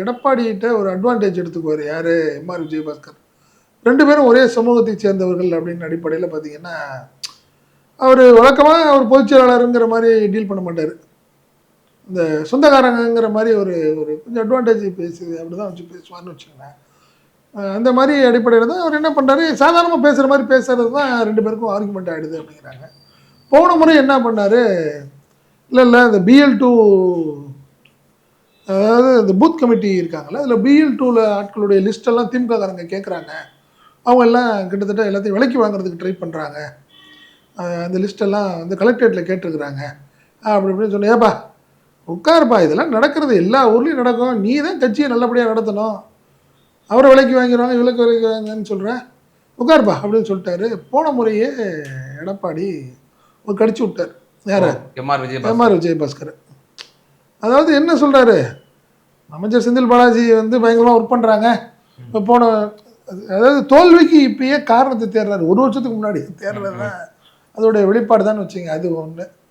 எடப்பாடிகிட்ட ஒரு அட்வான்டேஜ் எடுத்துக்குவார். யார்? எம்ஆர் விஜயபாஸ்கர். ரெண்டு பேரும் ஒரே சமூகத்தை சேர்ந்தவர்கள் அப்படின்னு அடிப்படையில் பார்த்தீங்கன்னா அவர் வழக்கமாக அவர் பொதுச்செயலாளருங்கிற மாதிரி டீல் பண்ண மாட்டார். இந்த சொந்தக்காரங்கிற மாதிரி ஒரு ஒரு கொஞ்சம் அட்வான்டேஜ் பேசுது அப்படி தான் வச்சு பேசுவார்னு வச்சுக்கோங்களேன் அந்த மாதிரி அடிப்படையில் தான் அவர் என்ன பண்ணுறாரு சாதாரணமாக பேசுகிற மாதிரி பேசுகிறது தான் ரெண்டு பேருக்கும் ஆர்குமெண்ட் ஆகிடுது அப்படிங்கிறாங்க. போன முறை என்ன பண்ணார்? இல்லை இல்லை இந்த பிஎல் டூ அதாவது இந்த பூத் கமிட்டி இருக்காங்கல்ல அதில் பிஎல் டூவில் ஆட்களுடைய லிஸ்டெல்லாம் திமுககாரங்க கேட்குறாங்க அவங்க எல்லாம் கிட்டத்தட்ட எல்லாத்தையும் விலைக்கு வாங்குறதுக்கு ட்ரை பண்ணுறாங்க அந்த லிஸ்டெல்லாம் வந்து கலெக்டரேட்டில் கேட்டிருக்கிறாங்க. அப்படி இப்படின்னு சொன்னேன் ஏப்பா உட்காருப்பா இதெல்லாம் நடக்கிறது எல்லா ஊர்லேயும் நடக்கும். நீ தான் கட்சியை நல்லபடியாக நடத்தணும். அவரை விலைக்கு வாங்கிடுவாங்க விலைக்கு விலைக்கு வாங்கன்னு சொல்கிறேன் உட்காருப்பா அப்படின்னு சொல்லிட்டாரு. போன முறையே எடப்பாடி ஒரு கடிச்சு விட்டார். யாரை? எம்ஆர் விஜயபாஸ்கர். எம்ஆர் விஜயபாஸ்கர். அதாவது என்ன சொல்றாரு? அமைச்சர் செந்தில் பாலாஜி வந்து பயங்கரமாக ஒர்க் பண்ணுறாங்க இப்போ போன அதாவது தோல்விக்கு இப்பயே காரணத்தை தேடுறாரு. ஒரு வருஷத்துக்கு முன்னாடி தேடுறது தான் அதோடைய வெளிப்பாடு தான் வச்சுங்க அது ஒன்று